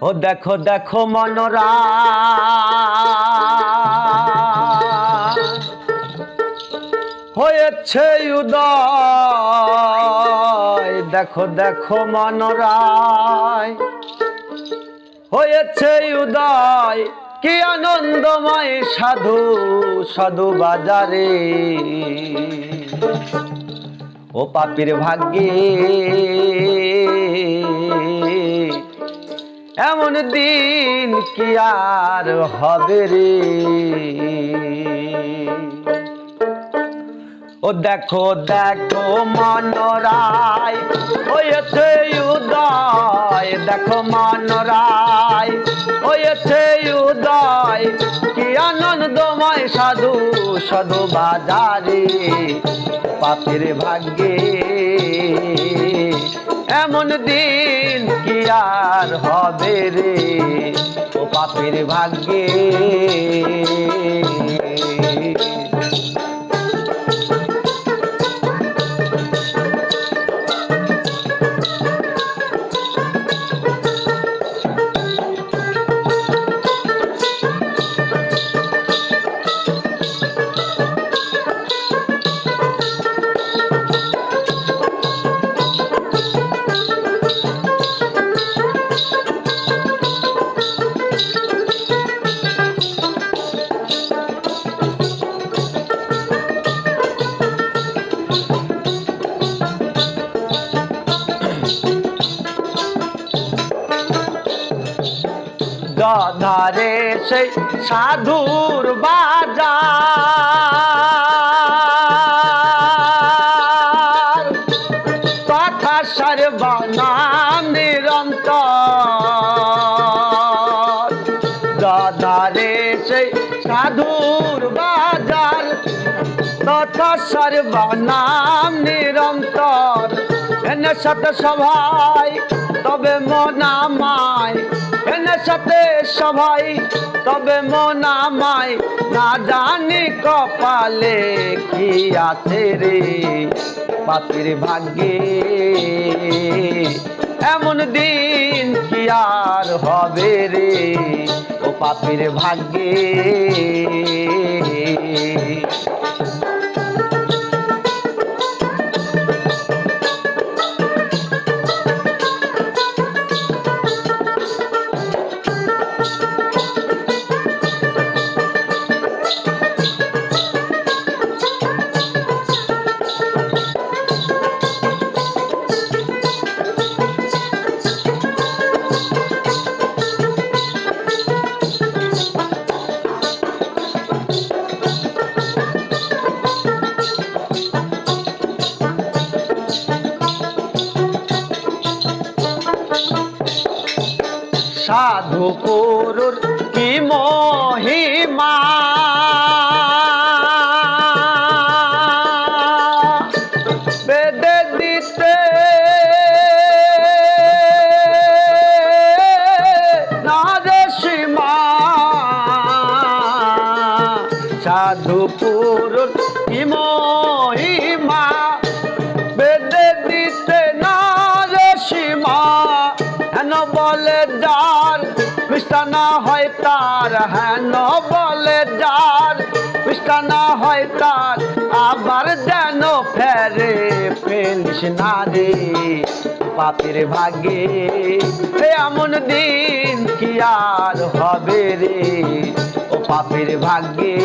ও দেখো দেখো মনরা। হয়েছে উদয়। দেখো দেখো মনরায়। হয়েছে উদয়। কি আনন্দময় সাধু সাধু বাজারে। ও পাপির ভাগ্যে এমন দিন কি আর হবে রে? ও দেখো দেখো মনরায়, হয়েছে উদয়। দেখো মনরায়, হয়েছে উদয়। কি আনন্দময় সাধু সাধু বাজারে, পাপের ভাগ্যে। এমন দিন কি আর হবে রে ও পাপের ভাগ্যে। গধারে সেই সাধুর বাজার। কথা সর্বনাম নিরন্তর। গধারে সেই সাধুর বাজার। তথা সর্বনাম নিরন্তর। এনে সাথে সবাই তবে সাথে সবাই তবে মনামায় না জানি কপালে কি আছে রে। পাতির ভাগ্যে এমন দিন কি আর হবে রে? ও পাপির ভাগ্যে সাধু পুরুর কি মহিমা। বেদে সাধু পুরুর কি মহিমা। বলে যার মিষ্টানা হয় তার হেন বলে যার মিষ্টানা হয় তার, আবার যেন ফেরে ফেলিস না রে পাপের ভাগে। এমন দিন কি আর হবে রে, ও পাপের ভাগ্যে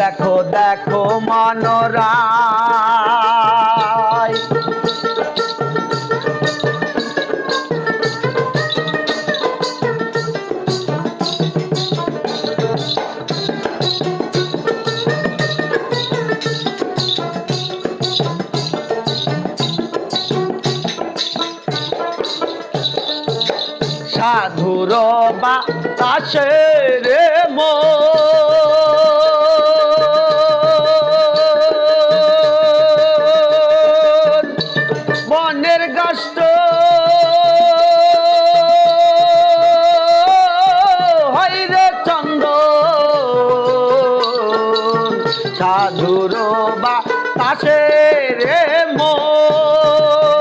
দেখো দেখো মনরায় সাধুর বা তাসে রে মো। বনের সাধুর বা তাসে রে মন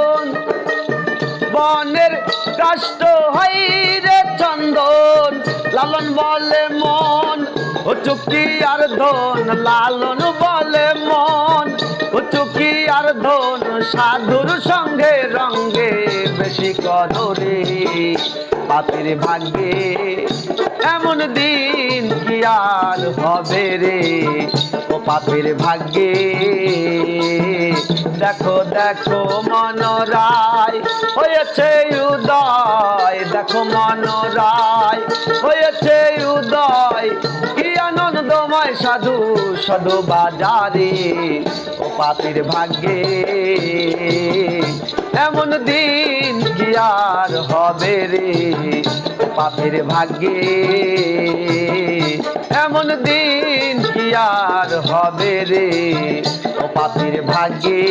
লালন বলে মন, ও চুকি আর ধন, লালন বলে মন, ও চুকি আর ধন, সাধুর সঙ্গে রঙ্গে বেশি কদরে পাপের ভাগ্যে এমন দিন কি আর হবে রে? পাপের ভাগ্যে। দেখো দেখো, মনরায়, হয়েছে উদয়। দেখো, মনরায়, হয়েছে উদয়। কি আনন্দময় সাধু সাধু বাজারে। ও পাপের ভাগ্যে, এমন দিন কি আর হবে রে? পাপের ভাগ্যে আর হবে রে? ও পাপির ভাগ্যে